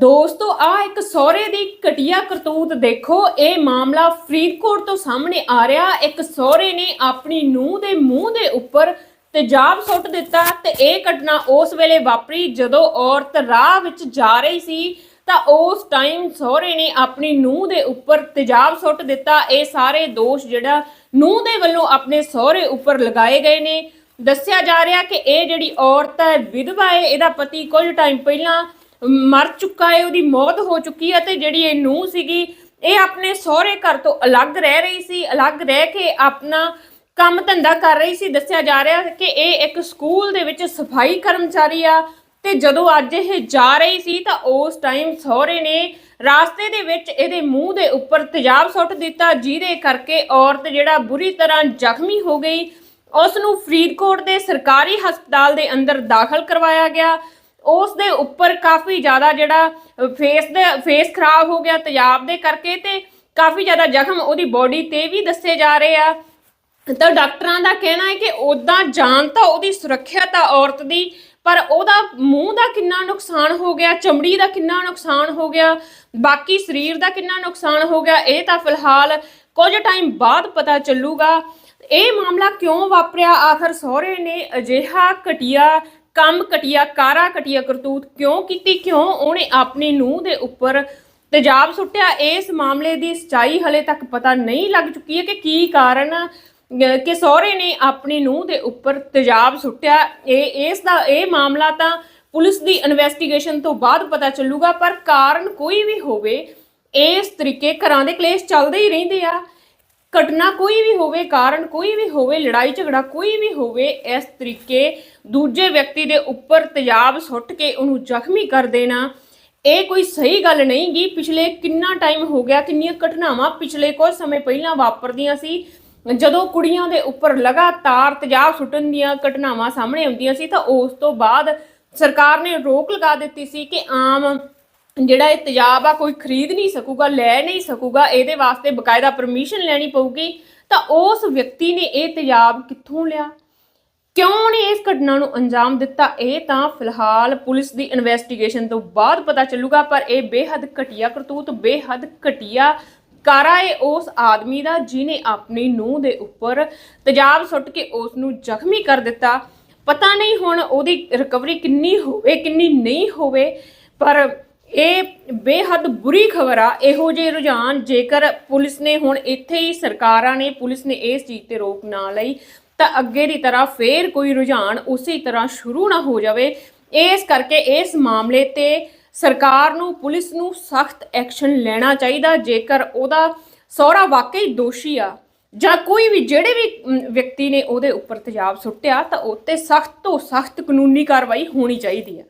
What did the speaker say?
ਦੋਸਤੋ, ਆ ਇੱਕ ਸਹੁਰੇ ਦੀ ਘਟੀਆ ਕਰਤੂਤ ਦੇਖੋ। ਇਹ ਮਾਮਲਾ ਫਰੀਦਕੋਟ ਤੋਂ ਸਾਹਮਣੇ ਆ ਰਿਹਾ। ਇੱਕ ਸਹੁਰੇ ਨੇ ਆਪਣੀ ਨੂੰਹ ਦੇ ਮੂੰਹ ਦੇ ਉੱਪਰ ਤੇਜ਼ਾਬ ਸੁੱਟ ਦਿੱਤਾ ਤੇ ਇਹ ਘਟਨਾ ਉਸ ਵੇਲੇ ਵਾਪਰੀ ਜਦੋਂ ਔਰਤ ਰਾਹ ਵਿੱਚ ਜਾ ਰਹੀ ਸੀ। ਤਾਂ ਉਸ ਟਾਈਮ ਸਹੁਰੇ ਨੇ ਆਪਣੀ ਨੂੰਹ ਦੇ ਉੱਪਰ ਤੇਜ਼ਾਬ ਸੁੱਟ ਦਿੱਤਾ। ਇਹ ਸਾਰੇ ਦੋਸ਼ ਜਿਹੜਾ ਨੂੰਹ ਦੇ ਵੱਲੋਂ ਆਪਣੇ ਸਹੁਰੇ ਉੱਪਰ ਲਗਾਏ ਗਏ ਨੇ। ਦੱਸਿਆ ਜਾ ਰਿਹਾ ਕਿ ਇਹ ਜਿਹੜੀ ਔਰਤ ਹੈ, ਵਿਧਵਾ ਹੈ, ਇਹਦਾ ਪਤੀ ਕੁਝ ਟਾਈਮ ਪਹਿਲਾਂ ਮਰ ਚੁੱਕਾ ਹੈ, ਉਹਦੀ ਮੌਤ ਹੋ ਚੁੱਕੀ ਹੈ ਤੇ ਜਿਹੜੀ ਇਹ ਨੂੰ ਸੀਗੀ, ਇਹ ਆਪਣੇ ਸਹੁਰੇ ਘਰ ਤੋਂ ਅਲੱਗ ਰਹਿ ਰਹੀ ਸੀ, ਅਲੱਗ ਰਹਿ ਕੇ ਆਪਣਾ ਕੰਮ ਧੰਦਾ ਕਰ ਰਹੀ ਸੀ। ਦੱਸਿਆ ਜਾ ਰਿਹਾ ਕਿ ਇਹ ਇੱਕ ਸਕੂਲ ਦੇ ਵਿੱਚ ਸਫ਼ਾਈ ਕਰਮਚਾਰੀ ਆ ਤੇ ਜਦੋਂ ਅੱਜ ਇਹ ਜਾ ਰਹੀ ਸੀ ਤਾਂ ਉਸ ਟਾਈਮ ਸਹੁਰੇ ਨੇ ਰਾਸਤੇ ਦੇ ਵਿੱਚ ਇਹਦੇ ਮੂੰਹ ਦੇ ਉੱਪਰ ਤੇਜ਼ਾਬ ਸੁੱਟ ਦਿੱਤਾ, ਜਿਹਦੇ ਕਰਕੇ ਔਰਤ ਜਿਹੜਾ ਬੁਰੀ ਤਰ੍ਹਾਂ ਜ਼ਖਮੀ ਹੋ ਗਈ। ਉਸ ਨੂੰ ਫਰੀਦਕੋਟ ਦੇ ਸਰਕਾਰੀ ਹਸਪਤਾਲ ਦੇ ਅੰਦਰ ਦਾਖਲ ਕਰਵਾਇਆ ਗਿਆ। ਉਸ ਦੇ ਉੱਪਰ ਕਾਫੀ ਜ਼ਿਆਦਾ ਜਿਹੜਾ ਫੇਸ ਦੇ ਫੇਸ ਖਰਾਬ ਹੋ ਗਿਆ ਤੇਜ਼ਾਬ ਦੇ ਕਰਕੇ ਤੇ ਕਾਫੀ ਜ਼ਿਆਦਾ ਜ਼ਖਮ ਉਹਦੀ ਬੋਡੀ ਤੇ ਵੀ ਦੱਸੇ ਜਾ ਰਹੇ ਆ। ਤਾਂ ਡਾਕਟਰਾਂ ਦਾ ਕਹਿਣਾ ਹੈ ਕਿ ਉਦਾਂ ਜਾਨ ਤਾਂ ਉਹਦੀ ਸੁਰੱਖਿਅਤ ਆ ਔਰਤ ਦੀ, ਪਰ ਉਹਦਾ ਮੂੰਹ ਦਾ ਕਿੰਨਾ ਨੁਕਸਾਨ ਹੋ ਗਿਆ, ਚਮੜੀ ਦਾ ਕਿੰਨਾ ਨੁਕਸਾਨ ਹੋ ਗਿਆ, ਬਾਕੀ ਸਰੀਰ ਦਾ ਕਿੰਨਾ ਨੁਕਸਾਨ ਹੋ ਗਿਆ, ਇਹ ਤਾਂ ਫਿਲਹਾਲ ਕੁਝ ਟਾਈਮ ਬਾਅਦ ਪਤਾ ਚੱਲੂਗਾ। ਇਹ ਮਾਮਲਾ ਕਿਉਂ ਵਾਪਰਿਆ? ਆਖਰ ਸਹੁਰੇ ਨੇ ਅਜਿਹਾ ਘਟੀਆ ਕੰਮ ਘਟੀਆ, ਕਾਰਾ ਘਟੀਆ ਕਰਤੂਤ ਕਿਉਂ ਕੀਤੀ? ਕਿਉਂ ਉਹਨੇ ਆਪਣੀ ਨੂੰਹ ਦੇ ਉੱਪਰ ਤੇਜ਼ਾਬ ਸੁੱਟਿਆ? ਇਸ ਮਾਮਲੇ ਦੀ ਸਚਾਈ ਹਲੇ ਤੱਕ ਪਤਾ ਨਹੀਂ ਲੱਗ ਚੁੱਕੀ ਹੈ ਕਿ ਕੀ ਕਾਰਨ ਕਿ ਸਹੁਰੇ ਨੇ ਆਪਣੀ ਨੂੰਹ ਦੇ ਉੱਪਰ ਤੇਜ਼ਾਬ ਸੁੱਟਿਆ। ਇਹ, ਇਸ ਦਾ, ਇਹ ਮਾਮਲਾ ਤਾਂ ਪੁਲਿਸ ਦੀ ਇਨਵੈਸਟੀਗੇਸ਼ਨ ਤੋਂ ਬਾਅਦ ਪਤਾ ਚੱਲੂਗਾ, ਪਰ ਕਾਰਨ ਕੋਈ ਵੀ ਹੋਵੇ, ਇਸ ਤਰੀਕੇ ਘਰਾਂ ਦੇ ਕਲੇਸ਼ ਚੱਲਦੇ ਹੀ ਰਹਿੰਦੇ ਆ। ਘਟਨਾ ਕੋਈ ਵੀ ਹੋਵੇ, ਕਾਰਨ ਕੋਈ ਵੀ ਹੋਵੇ, ਲੜਾਈ ਝਗੜਾ ਕੋਈ ਵੀ ਹੋਵੇ, ਇਸ ਤਰੀਕੇ ਦੂਜੇ ਵਿਅਕਤੀ ਦੇ ਉੱਪਰ ਤੇਜ਼ਾਬ ਸੁੱਟ ਕੇ ਉਹਨੂੰ ਜ਼ਖਮੀ ਕਰ ਦੇਣਾ, ਇਹ ਕੋਈ ਸਹੀ ਗੱਲ ਨਹੀਂ ਗੀ। ਪਿਛਲੇ ਕਿੰਨਾ ਟਾਈਮ ਹੋ ਗਿਆ, ਕਿੰਨੀਆਂ ਘਟਨਾਵਾਂ ਪਿਛਲੇ ਕੁਝ ਸਮੇਂ ਪਹਿਲਾਂ ਵਾਪਰਦੀਆਂ ਸੀ। ਜਦੋਂ ਕੁੜੀਆਂ ਦੇ ਉੱਪਰ ਲਗਾਤਾਰ ਤੇਜ਼ਾਬ ਸੁੱਟਣ ਦੀਆਂ ਘਟਨਾਵਾਂ ਸਾਹਮਣੇ ਆਉਂਦੀਆਂ ਸੀ, ਤਾਂ ਉਸ ਤੋਂ ਬਾਅਦ ਸਰਕਾਰ ਨੇ ਰੋਕ ਲਗਾ ਦਿੱਤੀ ਸੀ ਕਿ ਆਮ ਜਿਹੜਾ ਇਹ ਤੇਜ਼ਾਬ ਆ, ਕੋਈ ਖਰੀਦ ਨਹੀਂ ਸਕੂਗਾ, ਲੈ ਨਹੀਂ ਸਕੂਗਾ, ਇਹਦੇ ਵਾਸਤੇ ਬਕਾਇਦਾ ਪਰਮਿਸ਼ਨ ਲੈਣੀ ਪਊਗੀ, ਤਾਂ ਉਸ ਵਿਅਕਤੀ ਨੇ ਇਹ ਤੇਜ਼ਾਬ ਕਿੱਥੋਂ ਲਿਆ? ਕਿਉਂ ਨੇ ਇਸ ਘਟਨਾ ਨੂੰ ਅੰਜਾਮ ਦਿੱਤਾ? ਇਹ ਤਾਂ ਫਿਲਹਾਲ ਪੁਲਿਸ ਦੀ ਇਨਵੈਸਟੀਗੇਸ਼ਨ ਤੋਂ ਬਾਅਦ ਪਤਾ ਚੱਲੂਗਾ, ਪਰ ਇਹ ਬੇਹੱਦ ਘਟੀਆ ਕਰਤੂਤ, ਬੇਹੱਦ ਘਟੀਆ ਕਾਰਾ ਹੈ ਉਸ ਆਦਮੀ ਦਾ ਜਿਨੇ ਆਪਣੀ ਨੂੰਹ ਦੇ ਉੱਪਰ ਤੇਜ਼ਾਬ ਸੁੱਟ ਕੇ ਉਸ ਨੂੰ ਜ਼ਖਮੀ ਕਰ ਦਿੱਤਾ। ਪਤਾ ਨਹੀਂ ਹੁਣ ਉਹਦੀ ਰਿਕਵਰੀ ਕਿੰਨੀ ਹੋਵੇ, ਕਿੰਨੀ ਨਹੀਂ ਹੋਵੇ, ਪਰ ਇਹ ਬੇਹੱਦ ਬੁਰੀ ਖਬਰ ਆ। ਇਹੋ ਜਿਹੇ ਰੁਝਾਨ ਜੇਕਰ ਪੁਲਿਸ ਨੇ ਹੁਣ ਇੱਥੇ ਹੀ ਸਰਕਾਰਾਂ ਨੇ, ਪੁਲਿਸ ਨੇ ਇਸ ਚੀਜ਼ ਤੇ ਰੋਕ ਨਾ ਲਈ, ਤਾਂ ਅੱਗੇ ਦੀ ਤਰ੍ਹਾਂ ਫੇਰ ਕੋਈ ਰੁਝਾਨ ਉਸੇ ਤਰ੍ਹਾਂ ਸ਼ੁਰੂ ਨਾ ਹੋ ਜਾਵੇ। ਇਸ ਕਰਕੇ ਇਸ ਮਾਮਲੇ ਤੇ ਸਰਕਾਰ ਨੂੰ, ਪੁਲਿਸ ਨੂੰ ਸਖਤ ਐਕਸ਼ਨ ਲੈਣਾ ਚਾਹੀਦਾ। ਜੇਕਰ ਉਹਦਾ ਸਹੁਰਾ ਵਾਕਈ ਦੋਸ਼ੀ ਆ, ਜਾਂ ਕੋਈ ਵੀ ਜਿਹੜੇ ਵੀ ਵਿਅਕਤੀ ਨੇ ਉਹਦੇ ਉੱਪਰ ਤੇਜ਼ਾਬ ਸੁੱਟਿਆ, ਤਾਂ ਉਹ 'ਤੇ ਸਖਤ ਤੋਂ ਸਖਤ ਕਾਨੂੰਨੀ ਕਾਰਵਾਈ ਹੋਣੀ ਚਾਹੀਦੀ ਹੈ